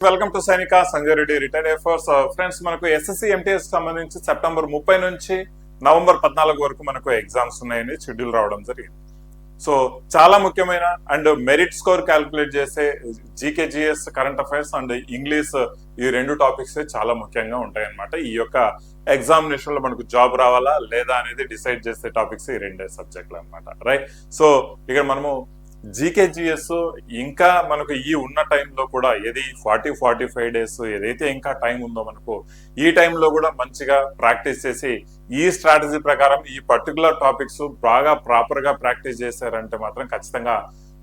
Welcome to Sainika Sanjay Reddy retired affairs friends uh, మనకు SSC MTS సంబంధించి September ముప్పై నుంచి నవంబర్ పద్నాలుగు వరకు మనకు ఎగ్జామ్స్ ఉన్నాయని షెడ్యూల్ రావడం జరిగింది. సో చాలా ముఖ్యమైన అండ్ మెరిట్ స్కోర్ క్యాలిక్యులేట్ చేసే GK GS current affairs and English ఈ రెండు టాపిక్స్ చాలా ముఖ్యంగా ఉంటాయన్నమాట. ఈ యొక్క ఎగ్జామినేషన్లో మనకు జాబ్ రావాలా లేదా అనేది డిసైడ్ చేసే టాపిక్స్ ఈ రెండే సబ్జెక్టులు అనమాట రైట్ సో ఇక్కడ మనము జీకేజీఎస్ ఇంకా మనకు ఈ ఉన్న టైంలో కూడా ఏది ఫార్టీ ఫార్టీ ఫైవ్ డేస్ ఏదైతే ఇంకా టైం ఉందో మనకు ఈ టైంలో కూడా మంచిగా ప్రాక్టీస్ చేసి ఈ స్ట్రాటజీ ప్రకారం ఈ పర్టికులర్ టాపిక్స్ బాగా ప్రాపర్గా ప్రాక్టీస్ చేశారంటే మాత్రం ఖచ్చితంగా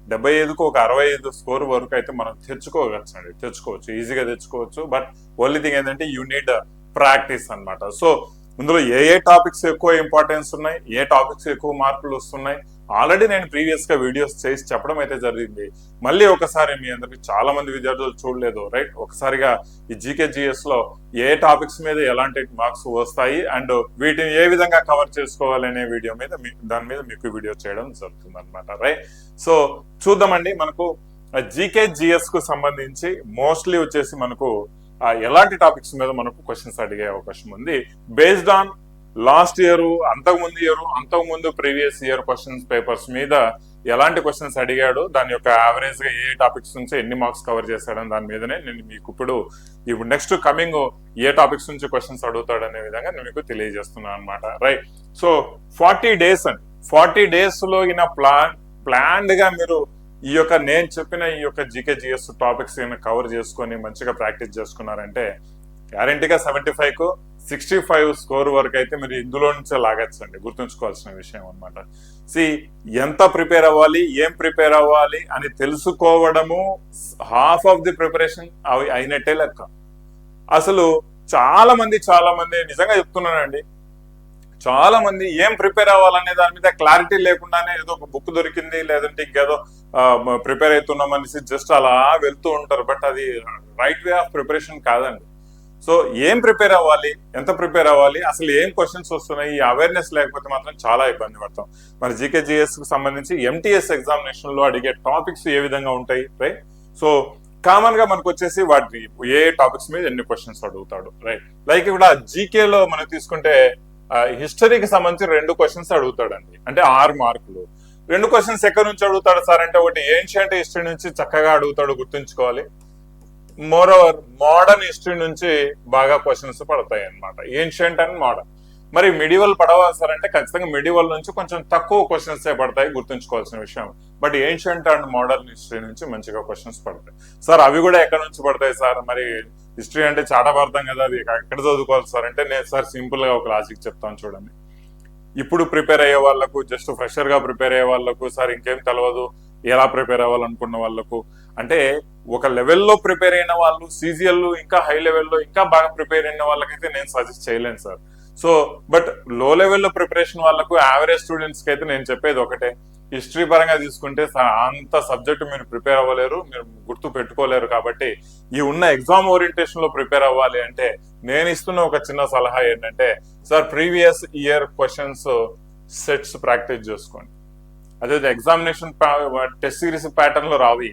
డెబ్బై ఐదుకు ఒక అరవై ఐదు స్కోర్ వరకు అయితే మనం తెచ్చుకోవచ్చు అండి తెచ్చుకోవచ్చు. ఈజీగా తెచ్చుకోవచ్చు. బట్ ఓన్లీ థింగ్ ఏంటంటే యూ నీడ్ ప్రాక్టీస్ అన్నమాట. సో ఇందులో ఏ ఏ టాపిక్స్ ఎక్కువ ఇంపార్టెన్స్ ఉన్నాయి? ఏ టాపిక్స్ ఎక్కువ మార్కులు వస్తున్నాయి? ఆల్రెడీ నేను ప్రీవియస్గా వీడియోస్ చేసి చెప్పడం అయితే జరిగింది. మళ్ళీ ఒకసారి మీ అందరికి చాలా మంది విద్యార్థులు చూడలేదు రైట్ ఒకసారిగా ఈ జీకేజిఎస్లో ఏ టాపిక్స్ మీద ఎలాంటి మార్క్స్ వస్తాయి అండ్ వీటిని ఏ విధంగా కవర్ చేసుకోవాలి అనే వీడియో మీద మీ- దాని మీద మీకు వీడియో చేయడం జరుగుతుంది అనమాట రైట్ సో చూద్దామండి మనకు జీకే జిఎస్కు సంబంధించి మోస్ట్లీ వచ్చేసి మనకు ఎలాంటి టాపిక్స్ మీద మనకు క్వశ్చన్స్ అడిగే అవకాశం ఉంది. బేస్డ్ ఆన్ లాస్ట్ ఇయర్ అంతకు ముందు ఇయర్ అంతకు ముందు ప్రీవియస్ ఇయర్ క్వశ్చన్స్ పేపర్స్ మీద ఎలాంటి క్వశ్చన్స్ అడిగాడు దాని యొక్క యావరేజ్గా ఏ టాపిక్స్ నుంచి ఎన్ని మార్క్స్ కవర్ చేశాడని దాని మీదనే నేను మీకు ఇప్పుడు ఇప్పుడు నెక్స్ట్ కమింగ్ ఏ టాపిక్స్ నుంచి క్వశ్చన్స్ అడుగుతాడు అనే విధంగా నేను మీకు తెలియజేస్తున్నాను అనమాట రైట్ సో ఫార్టీ డేస్ అండి ఫార్టీ డేస్లో ఈయన ప్లాన్ ప్లాన్డ్గా మీరు ఈ యొక్క నేను చెప్పిన ఈ యొక్క జీకే జిఎస్ టాపిక్స్ కవర్ చేసుకొని మంచిగా ప్రాక్టీస్ చేసుకున్నారంటే గ్యారంటీగా సెవెంటీ ఫైవ్కు సిక్స్టీ ఫైవ్ స్కోర్ వరకు అయితే మీరు ఇందులో నుంచే లాగచ్చండి గుర్తుంచుకోవాల్సిన విషయం అనమాట సి ఎంత ప్రిపేర్ అవ్వాలి ఏం ప్రిపేర్ అవ్వాలి అని తెలుసుకోవడము హాఫ్ ఆఫ్ ది ప్రిపరేషన్ అవి అయినట్టే లెక్క. అసలు చాలా మంది చాలా మంది నిజంగా చెప్తున్నానండి చాలా మంది ఏం ప్రిపేర్ అవ్వాలనే దాని మీద క్లారిటీ లేకుండానే ఏదో ఒక బుక్ దొరికింది లేదంటే ఇంకేదో ప్రిపేర్ అవుతున్నాం అనేసి జస్ట్ అలా వెళ్తూ ఉంటారు. బట్ అది రైట్ వే ఆఫ్ ప్రిపరేషన్ కాదండి. సో ఏం ప్రిపేర్ అవ్వాలి? ఎంత ప్రిపేర్ అవ్వాలి? అసలు ఏం క్వశ్చన్స్ వస్తున్నాయి? ఈ అవేర్నెస్ లేకపోతే మాత్రం చాలా ఇబ్బంది పడతాం. మరి జీకేజీఎస్కి సంబంధించి ఎంటీఎస్ ఎగ్జామినేషన్లో అడిగే టాపిక్స్ ఏ విధంగా ఉంటాయి? రైట్ సో కామన్గా మనకు వచ్చేసి వాటి ఏ టాపిక్స్ మీద ఎన్ని క్వశ్చన్స్ అడుగుతాడు? రైట్ లైక్ ఇక్కడ జీకేలో మనం తీసుకుంటే హిస్టరీకి సంబంధించి రెండు క్వశ్చన్స్ అడుగుతాడండి. అంటే ఆరు మార్కులు. రెండు క్వశ్చన్స్ ఎక్కడి నుంచి అడుగుతాడు సార్? అంటే ఒకటి ఏన్షియంట్ హిస్టరీ నుంచి చక్కగా అడుగుతాడు గుర్తుంచుకోవాలి. మోర్ ఓవర్ మోడర్న్ హిస్టరీ నుంచి బాగా క్వశ్చన్స్ పడతాయి అన్నమాట. Ancient and modern. మరి మిడివల్ పడవా సార్ అంటే ఖచ్చితంగా మిడివల్ నుంచి కొంచెం తక్కువ క్వశ్చన్స్ పడతాయి గుర్తుంచుకోవాల్సిన విషయం. But ancient and modern history నుంచి మంచిగా క్వశ్చన్స్ పడతాయి. సార్ అవి కూడా ఎక్కడ నుంచి పడతాయి సార్? మరి హిస్టరీ అంటే చాటపార్థం కదా అది ఎక్కడ చదువుకోవాలి సార్? అంటే నేను సార్ సింపుల్గా ఒక లాజిక్ చెప్తాను చూడండి. ఇప్పుడు ప్రిపేర్ అయ్యే వాళ్ళకు జస్ట్ ఫ్రెషర్గా ప్రిపేర్ అయ్యే వాళ్ళకు సార్ ఇంకేం తెలియదు ఎలా ప్రిపేర్ అవ్వాలనుకున్న వాళ్ళకు. అంటే ఒక లెవెల్లో ప్రిపేర్ అయిన వాళ్ళు సీజిఎల్ ఇంకా హై లెవెల్లో ఇంకా బాగా ప్రిపేర్ అయిన వాళ్ళకైతే నేను సజెస్ట్ చేయలేను సార్. సో బట్లో లెవెల్లో ప్రిపరేషన్ వాళ్ళకు యావరేజ్ స్టూడెంట్స్కి అయితే నేను చెప్పేది ఒకటే. హిస్టరీ పరంగా తీసుకుంటే అంత సబ్జెక్ట్ మీరు ప్రిపేర్ అవ్వలేరు మీరు గుర్తు పెట్టుకోలేరు కాబట్టి ఈ ఉన్న ఎగ్జామ్ ఓరియంటేషన్లో ప్రిపేర్ అవ్వాలి అంటే నేను ఇస్తున్న ఒక చిన్న సలహా ఏంటంటే sir previous year questions sets practice చేసుకోండి. అదే ఎగ్జామినేషన్ టెస్ట్ సిరీస్ ప్యాటర్న్లో రావి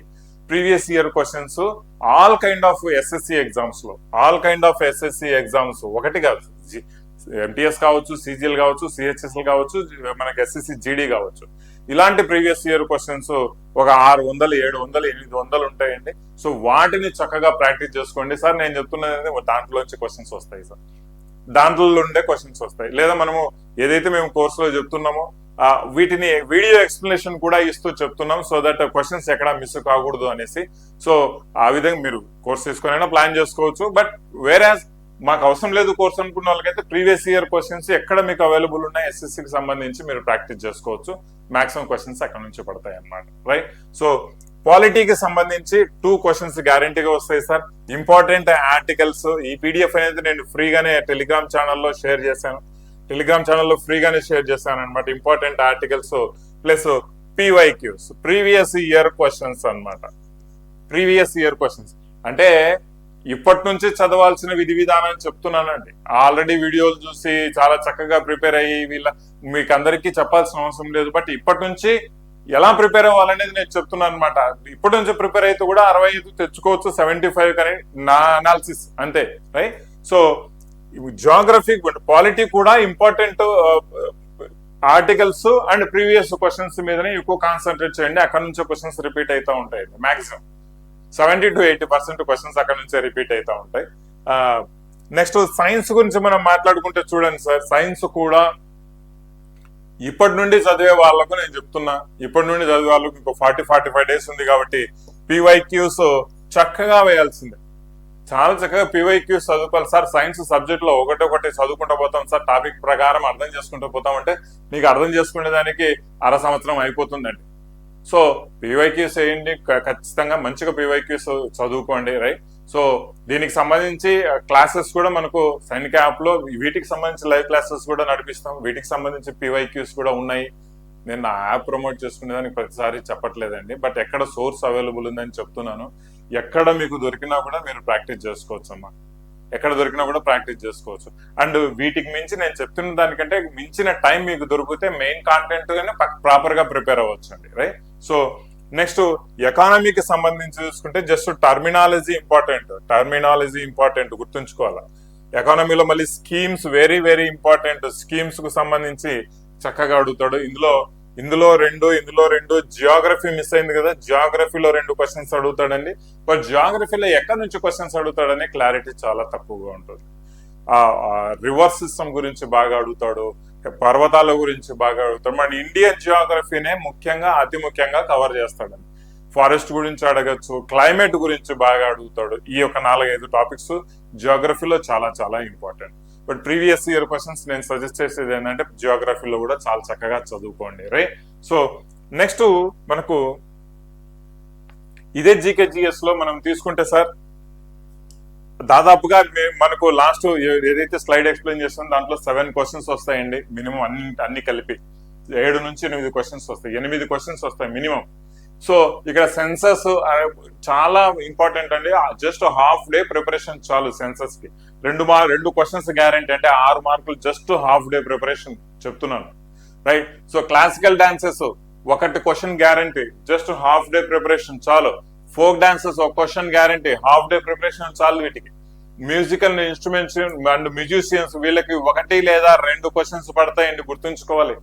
previous year questions all kind of SSC ఎగ్జామ్స్లో all kind of SSC exams ఒకటి కాదు. ఎంటీఎస్ కావచ్చు సిజిఎల్ కావచ్చు సిహెచ్ఎస్ఎల్ కావచ్చు మనకి ఎస్ఎస్సి జీడీ కావచ్చు. ఇలాంటి ప్రీవియస్ ఇయర్ క్వశ్చన్స్ ఒక ఆరు వందలు ఏడు వందలు ఎనిమిది వందలు ఉంటాయండి. సో వాటిని చక్కగా ప్రాక్టీస్ చేసుకోండి. సార్ నేను చెప్తున్నది దాంట్లోంచి క్వశ్చన్స్ వస్తాయి సార్. దాంట్లో ఉండే క్వశ్చన్స్ వస్తాయి. లేదా మనము ఏదైతే మేము కోర్సులో చెప్తున్నామో వీటిని వీడియో ఎక్స్ప్లెనేషన్ కూడా ఇస్తూ చెప్తున్నాం. సో దట్ క్వశ్చన్స్ ఎక్కడ మిస్ కాకూడదు అనేసి. సో ఆ విధంగా మీరు కోర్స్ తీసుకునైనా ప్లాన్ చేసుకోవచ్చు. బట్ వేరే మాకు అవసరం లేదు కోర్స్ అనుకున్న వాళ్ళకైతే ప్రీవియస్ ఇయర్ క్వశ్చన్స్ ఎక్కడ మీకు అవైలబుల్ ఉన్నాయి ఎస్ఎస్సికి సంబంధించి మీరు ప్రాక్టీస్ చేసుకోవచ్చు. మాక్సిమం క్వశ్చన్స్ అక్కడ నుంచి పడతాయి అన్నమాట. రైట్ సో క్వాలిటీకి సంబంధించి టూ క్వశ్చన్స్ గ్యారంటీగా వస్తాయి సార్ ఇంపార్టెంట్ ఆర్టికల్స్ ఈ పీడిఎఫ్ అనేది నేను ఫ్రీగానే టెలిగ్రామ్ ఛానల్లో షేర్ చేశాను. టెలిగ్రామ్ ఛానల్లో ఫ్రీగానే షేర్ చేస్తాను అనమాట important articles plus PYQs previous year questions అనమాట ప్రీవియస్ ఇయర్ క్వశ్చన్స్ అంటే ఇప్పటి నుంచి చదవాల్సిన విధి విధానం చెప్తున్నానండి. ఆల్రెడీ వీడియోలు చూసి చాలా చక్కగా ప్రిపేర్ అయ్యి వీళ్ళ మీకు అందరికీ చెప్పాల్సిన అవసరం లేదు. బట్ ఇప్పటి నుంచి ఎలా ప్రిపేర్ అవ్వాలనేది నేను చెప్తున్నాను అనమాట ఇప్పటి నుంచి ప్రిపేర్ అయితే కూడా అరవై ఐదు తెచ్చుకోవచ్చు సెవెంటీ ఫైవ్ కానీ నా అనాలిసిస్ అంతే రైట్ సో జాగ్రఫీ పాలిటీ కూడా important articles and previous questions మీదనే ఎక్కువ కాన్సన్ట్రేట్ చేయండి. అక్కడ నుంచే క్వశ్చన్స్ రిపీట్ అవుతూ ఉంటాయి. Maximum seventy to eighty percent questions అక్కడ నుంచే రిపీట్ అవుతూ ఉంటాయి. Uh, నెక్స్ట్ సైన్స్ గురించి మనం మాట్లాడుకుంటే చూడండి సార్. సైన్స్ కూడా ఇప్పటి నుండి చదివే వాళ్ళకు నేను చెప్తున్నా. ఇప్పటి నుండి చదివే వాళ్ళకు ఇంకో ఫార్టీ ఫార్టీ ఫైవ్ డేస్ ఉంది కాబట్టి పీవైక్యూస్ చక్కగా వేయాల్సిందే. చాలా చక్కగా పీవైక్యూస్ చదువుకోవాలి. సార్ సైన్స్ సబ్జెక్ట్లో ఒకటి ఒకటి చదువుకుంటూ పోతాం. సార్ టాపిక్ ప్రకారం అర్థం చేసుకుంటూ పోతాం అంటే మీకు అర్థం చేసుకునే దానికి అర సంవత్సరం అయిపోతుందండి. సో పీవైక్యూస్ వేయండి ఖచ్చితంగా మంచిగా పీవైక్యూస్ చదువుకోండి రైట్ సో దీనికి సంబంధించి క్లాసెస్ కూడా మనకు సైనిక యాప్లో వీటికి సంబంధించి లైవ్ క్లాసెస్ కూడా నడిపిస్తాం. వీటికి సంబంధించి పీవైక్యూస్ కూడా ఉన్నాయి. నేను నా యాప్ ప్రమోట్ చేసుకునేదానికి ప్రతిసారి చెప్పట్లేదండి. బట్ ఎక్కడ సోర్స్ అవైలబుల్ ఉందని చెప్తున్నాను. ఎక్కడ మీకు దొరికినా కూడా మీరు ప్రాక్టీస్ చేసుకోవచ్చు అమ్మా ఎక్కడ దొరికినా కూడా ప్రాక్టీస్ చేసుకోవచ్చు. అండ్ వీటికి మించి నేను చెప్తున్న దానికంటే మించిన టైం మీకు దొరికితే మెయిన్ కాంటెంట్ ప్రాపర్గా ప్రిపేర్ అవ్వచ్చు అండి రైట్ సో నెక్స్ట్ ఎకానమీకి సంబంధించి చూసుకుంటే just terminology important. Terminology important గుర్తుంచుకోవాలి. ఎకానమీలో మళ్ళీ స్కీమ్స్ వెరీ వెరీ ఇంపార్టెంట్ స్కీమ్స్కు సంబంధించి చక్కగా అడుగుతాడు. ఇందులో ఇందులో రెండు ఇందులో రెండు జియోగ్రఫీ మిస్ అయింది కదా జియోగ్రఫీలో రెండు క్వశ్చన్స్ అడుగుతాడండి. బట్ జియోగ్రఫీలో ఎక్కడి నుంచి క్వశ్చన్స్ అడుగుతాడనే క్లారిటీ చాలా తక్కువగా ఉంటుంది. ఆ రివర్స్ సిస్టమ్ గురించి బాగా అడుగుతాడు పర్వతాల గురించి బాగా అడుగుతాడు. మన ఇండియన్ జియోగ్రఫీనే ముఖ్యంగా అతి ముఖ్యంగా కవర్ చేస్తాడండి. ఫారెస్ట్ గురించి అడగచ్చు క్లైమేట్ గురించి బాగా అడుగుతాడు. ఈ యొక్క నాలుగైదు టాపిక్స్ జియోగ్రఫీలో చాలా చాలా important but previous year questions నేను సజెస్ట్ చేసేది ఏంటంటే జియోగ్రఫీలో కూడా చాలా చక్కగా చదువుకోండి. రైట్ సో నెక్స్ట్ మనకు ఇదే జీకే జిఎస్లో మనం తీసుకుంటే సార్ దాదాపుగా మనకు లాస్ట్ ఏదైతే స్లైడ్ ఎక్స్ప్లెయిన్ చేస్తుందో దాంట్లో సెవెన్ క్వశ్చన్స్ వస్తాయండి మినిమం అన్ని అన్ని కలిపి. ఏడు నుంచి ఎనిమిది క్వశ్చన్స్ వస్తాయి ఎనిమిది క్వశ్చన్స్ వస్తాయి మినిమం సో ఇక్కడ సెన్సస్ చాలా ఇంపార్టెంట్ అండి. జస్ట్ హాఫ్ డే ప్రిపరేషన్ చాలు సెన్సస్కి. రెండు మా రెండు క్వశ్చన్స్ గ్యారంటీ అంటే ఆరు మార్కులు జస్ట్ హాఫ్ డే ప్రిపరేషన్ చెప్తున్నాను. రైట్ సో క్లాసికల్ డాన్సెస్ ఒకటి question guarantee just half day preparation చాలు. ఫోక్ డాన్సెస్ ఒక question guarantee half day preparation చాలు వీటికి. మ్యూజికల్ ఇన్స్ట్రుమెంట్స్ అండ్ మ్యూజిషియన్స్ వీళ్ళకి ఒకటి లేదా రెండు క్వశ్చన్స్ పడతాయండి గుర్తుంచుకోవాలి.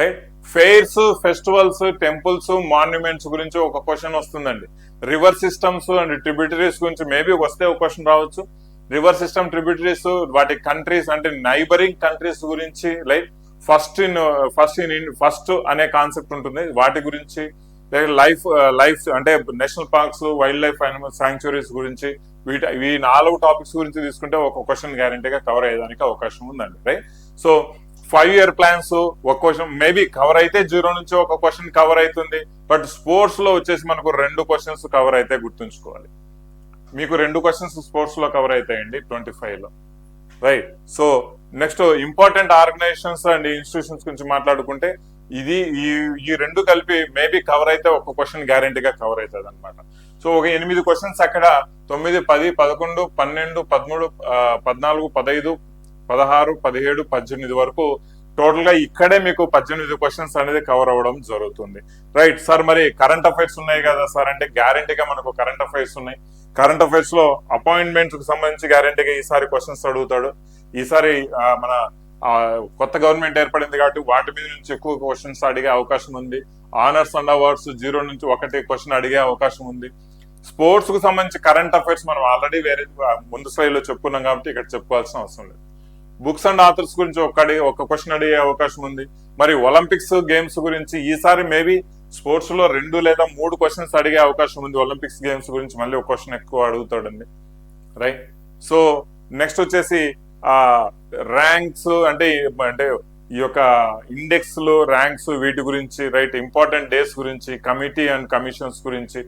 Right fairs festivals temples monuments గురించి ఒక క్వశ్చన్ వస్తుందండి. రివర్ సిస్టమ్స్ అండ్ ట్రిబ్యూటరీస్ గురించి మేబీ వస్తే ఒక క్వశ్చన్ రావచ్చు. రివర్ సిస్టమ్ ట్రిబ్యూటరీస్ వాటి కంట్రీస్ అంటే నైబరింగ్ కంట్రీస్ గురించి like first in first in first అనే కాన్సెప్ట్ ఉంటుంది. వాటి గురించి లైఫ్ లైఫ్ అంటే national parks wild life animal sanctuaries గురించి వీటి ఈ నాలుగు టాపిక్స్ గురించి తీసుకుంటే ఒక క్వశ్చన్ గ్యారంటీగా కవర్ అయ్యేదానికి అవకాశం ఉందండి right? So five year plans ఒక క్వశ్చన్ మేబీ కవర్ అయితే జీరో నుంచి ఒక క్వశ్చన్ కవర్ అవుతుంది బట్ స్పోర్ట్స్లో వచ్చేసి మనకు రెండు క్వశ్చన్స్ కవర్ అయితే గుర్తుంచుకోవాలి. మీకు రెండు క్వశ్చన్స్ స్పోర్ట్స్లో కవర్ అవుతాయండి ట్వంటీ ఫైవ్లో. Right so next important organisations and institutions గురించి మాట్లాడుకుంటే ఇది ఈ ఈ రెండు కలిపి మేబీ కవర్ అయితే ఒక క్వశ్చన్ గ్యారంటీగా కవర్ అవుతుంది అనమాట సో ఒక ఎనిమిది క్వశ్చన్స్ అక్కడ తొమ్మిది పది పదకొండు పన్నెండు పదమూడు పద్నాలుగు పదహైదు పదహారు పదిహేడు పద్దెనిమిది వరకు టోటల్గా ఇక్కడే మీకు పద్దెనిమిది క్వశ్చన్స్ అనేది కవర్ అవ్వడం జరుగుతుంది. రైట్ సార్ మరి కరెంట్ అఫైర్స్ ఉన్నాయి కదా సార్ అంటే గ్యారంటీగా మనకు కరెంట్ అఫైర్స్ ఉన్నాయి. కరెంట్ అఫైర్స్లో అపాయింట్మెంట్స్కు సంబంధించి గ్యారంటీగా ఈసారి క్వశ్చన్స్ అడుగుతాడు. ఈసారి మన కొత్త గవర్నమెంట్ ఏర్పడింది కాబట్టి వాటి మీద నుంచి ఎక్కువ క్వశ్చన్స్ అడిగే అవకాశం ఉంది. ఆనర్స్ అండ్ అవార్డ్స్ జీరో నుంచి ఒకటి క్వశ్చన్ అడిగే అవకాశం ఉంది. స్పోర్ట్స్కు సంబంధించి కరెంట్ అఫైర్స్ మనం ఆల్రెడీ వేరే ముందు స్థాయిలో చెప్పుకున్నాం కాబట్టి ఇక్కడ చెప్పుకోవాల్సిన అవసరం లేదు. బుక్స్ అండ్ ఆథర్స్ గురించి ఒకటి ఒక క్వశ్చన్ అడిగే అవకాశం ఉంది. మరి ఒలింపిక్స్ గేమ్స్ గురించి ఈసారి మేబీ స్పోర్ట్స్లో రెండు లేదా మూడు క్వశ్చన్స్ అడిగే అవకాశం ఉంది ఒలింపిక్స్ గేమ్స్ గురించి. మళ్ళీ ఒక క్వశ్చన్ ఎక్కువ అడుగుతాడండి. రైట్ సో నెక్స్ట్ వచ్చేసి ఆ ర్యాంక్స్ అంటే అంటే ఈ యొక్క ఇండెక్స్లో ర్యాంక్స్ వీటి గురించి రైట్ ఇంపార్టెంట్ డేస్ గురించి కమిటీ అండ్ కమిషన్స్ గురించి.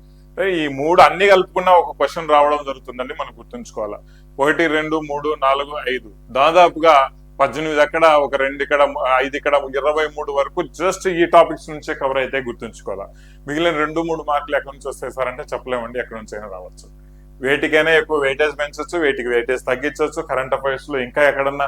ఈ మూడు అన్ని కలుపుకున్న ఒక క్వశ్చన్ రావడం జరుగుతుందండి. మనం గుర్తుంచుకోవాలా. ఒకటి రెండు మూడు నాలుగు ఐదు. దాదాపుగా పద్దెనిమిది అక్కడ ఒక రెండు ఇక్కడ ఐదు ఇక్కడ ఇరవై మూడు వరకు జస్ట్ ఈ టాపిక్స్ నుంచే కవర్ అయితే గుర్తుంచుకోవాలా. మిగిలిన రెండు మూడు మార్కులు ఎక్కడి నుంచి వస్తాయి సార్ అంటే చెప్పలేమండి ఎక్కడి నుంచి అయినా రావచ్చు. వేటికైనా ఎక్కువ వెయిటేజ్ పెంచొచ్చు వేటికి వెయిటేజ్ తగ్గించవచ్చు కరెంట్ అఫైర్స్లో ఇంకా ఎక్కడన్నా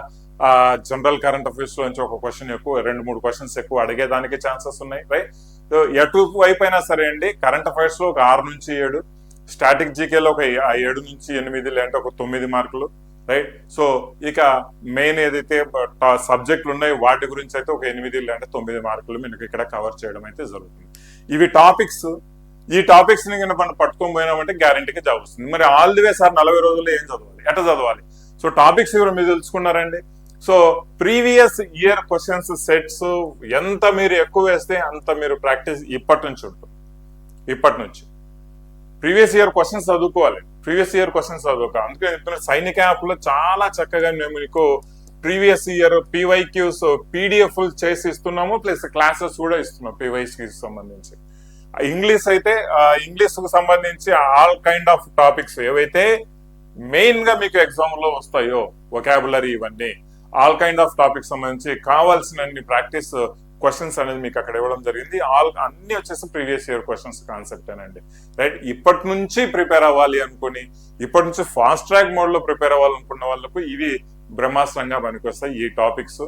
ఆ జనరల్ కరెంట్ అఫైర్స్లో నుంచి ఒక క్వశ్చన్ ఎక్కువ రెండు మూడు క్వశ్చన్స్ ఎక్కువ అడిగేదానికి ఛాన్సెస్ ఉన్నాయి రైట్ సో ఎటు వైపు అయినా సరే అండి కరెంట్ అఫైర్స్లో ఒక ఆరు నుంచి ఏడు స్టాటిక్ జీకేలో ఒక ఏడు నుంచి ఎనిమిది లేదంటే ఒక తొమ్మిది మార్కులు రైట్ సో ఇక మెయిన్ ఏదైతే సబ్జెక్టులు ఉన్నాయో వాటి గురించి అయితే ఒక ఎనిమిది లేదంటే తొమ్మిది మార్కులు మీకు ఇక్కడ కవర్ చేయడం అయితే జరుగుతుంది. ఇవి టాపిక్స్ ఈ టాపిక్స్ని మనం పట్టుకొని పోయినామంటే గ్యారంటీకి జాబ్ వస్తుంది. మరి ఆల్ ది వే సార్ నలభై రోజుల్లో ఏం చదవాలి? ఎట్లా చదవాలి? సో టాపిక్స్ ఎవరు మీరు తెలుసుకున్నారండి? So previous year questions sets ఎంత మీరు ఎక్కువ వేస్తే అంత మీరు ప్రాక్టీస్ ఇప్పటి నుంచి ఉంటుంది. ఇప్పటి నుంచి. ప్రీవియస్ ఇయర్ క్వశ్చన్స్ చదువుకోవాలి. ప్రీవియస్ ఇయర్ క్వశ్చన్స్ చదువుకోవాలి అందుకే చెప్తున్నా సైనిక యాప్లో చాలా చక్కగా మేము మీకు ప్రీవియస్ ఇయర్ పీవైక్యూస్ పీడిఎఫ్ చేసి ఇస్తున్నాము ప్లస్ క్లాసెస్ కూడా ఇస్తున్నాం పీవైస్ సంబంధించి. ఇంగ్లీష్ అయితే ఇంగ్లీష్కు సంబంధించి ఆల్ కైండ్ ఆఫ్ టాపిక్స్ ఏవైతే మెయిన్గా మీకు ఎగ్జామ్లో వస్తాయో వొకాబులరీ ఇవన్నీ ఆల్ కైండ్ ఆఫ్ టాపిక్స్ సంబంధించి కావాల్సిన ప్రాక్టీస్ క్వశ్చన్స్ అనేది మీకు అక్కడ ఇవ్వడం జరిగింది. ఆల్ అన్ని వచ్చేసి ప్రీవియస్ ఇయర్ క్వశ్చన్స్ కాన్సెప్ట్ అనండి. రైట్ ఇప్పటి నుంచి ప్రిపేర్ అవ్వాలి అనుకుని ఇప్పటి నుంచి ఫాస్ట్ ట్రాక్ మోడ్లో ప్రిపేర్ అవ్వాలనుకున్న వాళ్ళకు ఇవి బ్రహ్మాస్త్రంగా పనికొస్తాయి. ఈ టాపిక్స్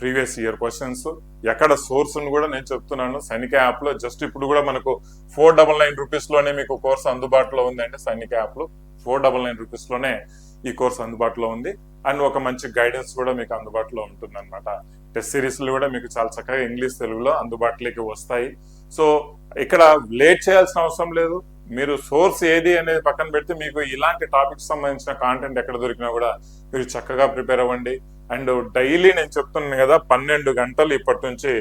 ప్రీవియస్ ఇయర్ క్వశ్చన్స్ ఎక్కడ సోర్స్ కూడా నేను చెప్తున్నాను. సైనిక యాప్లో జస్ట్ ఇప్పుడు కూడా మనకు ఫోర్ డబల్ నైన్ రూపీస్లోనే మీకు కోర్స్ అందుబాటులో ఉందండి సైనిక యాప్లో. ఫోర్ డబల్ నైన్ రూపీస్లోనే ఈ కోర్స్ అందుబాటులో ఉంది. అండ్ ఒక మంచి గైడెన్స్ కూడా మీకు అందుబాటులో ఉంటుంది అనమాట టెస్ట్ సిరీస్లు కూడా మీకు చాలా చక్కగా ఇంగ్లీష్ తెలుగులో అందుబాటులోకి వస్తాయి. సో ఇక్కడ లేట్ చేయాల్సిన అవసరం లేదు. మీరు సోర్స్ ఏది అనేది పక్కన పెడితే మీకు ఇలాంటి టాపిక్స్ సంబంధించిన కాంటెంట్ ఎక్కడ దొరికినా కూడా మీరు చక్కగా ప్రిపేర్ అవ్వండి. అండ్ డైలీ నేను చెప్తున్నాను కదా పన్నెండు గంటలు ఇప్పటి నుంచి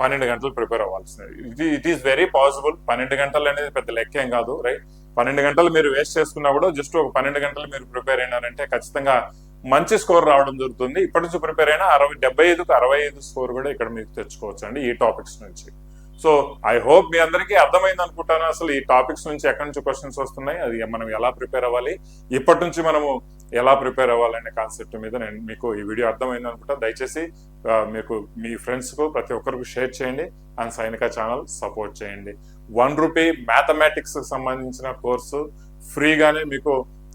పన్నెండు గంటలు ప్రిపేర్ అవ్వాల్సింది. ఇది ఇట్ ఈస్ వెరీ పాసిబుల్ పన్నెండు గంటలు అనేది పెద్ద లెక్క ఏం కాదు రైట్ పన్నెండు గంటలు మీరు వేస్ట్ చేసుకున్నా కూడా జస్ట్ ఒక పన్నెండు గంటలు మీరు ప్రిపేర్ అయినారంటే ఖచ్చితంగా మంచి స్కోర్ రావడం జరుగుతుంది. ఇప్పటి నుంచి ప్రిపేర్ అయినా అరవై డెబ్బై ఐదుకు అరవై ఐదు స్కోర్ కూడా ఇక్కడ మీకు తెచ్చుకోవచ్చు అండి ఈ టాపిక్స్ నుంచి. సో ఐ హోప్ మీ అందరికీ అర్థమైంది అనుకుంటాను. అసలు ఈ టాపిక్స్ నుంచి ఎక్కడి నుంచి క్వశ్చన్స్ వస్తున్నాయి? అది మనం ఎలా ప్రిపేర్ అవ్వాలి? ఇప్పటి నుంచి మనము ఎలా ప్రిపేర్ అవ్వాలనే కాన్సెప్ట్ మీద నేను మీకు ఈ వీడియో అర్థమైంది అనుకుంటా దయచేసి మీకు మీ ఫ్రెండ్స్కు ప్రతి ఒక్కరికి షేర్ చేయండి. అండ్ సైనిక ఛానల్ సపోర్ట్ చేయండి. వన్ రూపీ మ్యాథమెటిక్స్ సంబంధించిన కోర్సు ఫ్రీగానే మీకు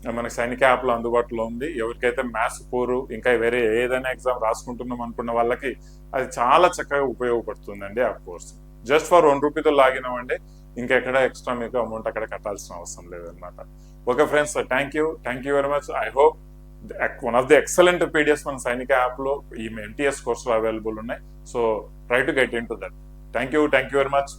మనకి సైనిక యాప్లో అందుబాటులో ఉంది. ఎవరికైతే మ్యాథ్స్ పోరు ఇంకా వేరే ఏదైనా ఎగ్జామ్ రాసుకుంటున్నాం అనుకున్న వాళ్ళకి అది చాలా చక్కగా ఉపయోగపడుతుందండి ఆ కోర్స్. జస్ట్ ఫర్ వన్ రూపీతో లాగినామంటే ఇంకెక్కడ ఎక్స్ట్రా మీకు అమౌంట్ అక్కడ కట్టాల్సిన అవసరం లేదన్నమాట. Okay friends thank you. Thank you very much. I hope one of the excellent PDS మన సైనిక యాప్లో ఈ ఎంటీఎస్ కోర్సులు అవైలబుల్ ఉన్నాయి. So try to get into that. Thank you. Thank you very much.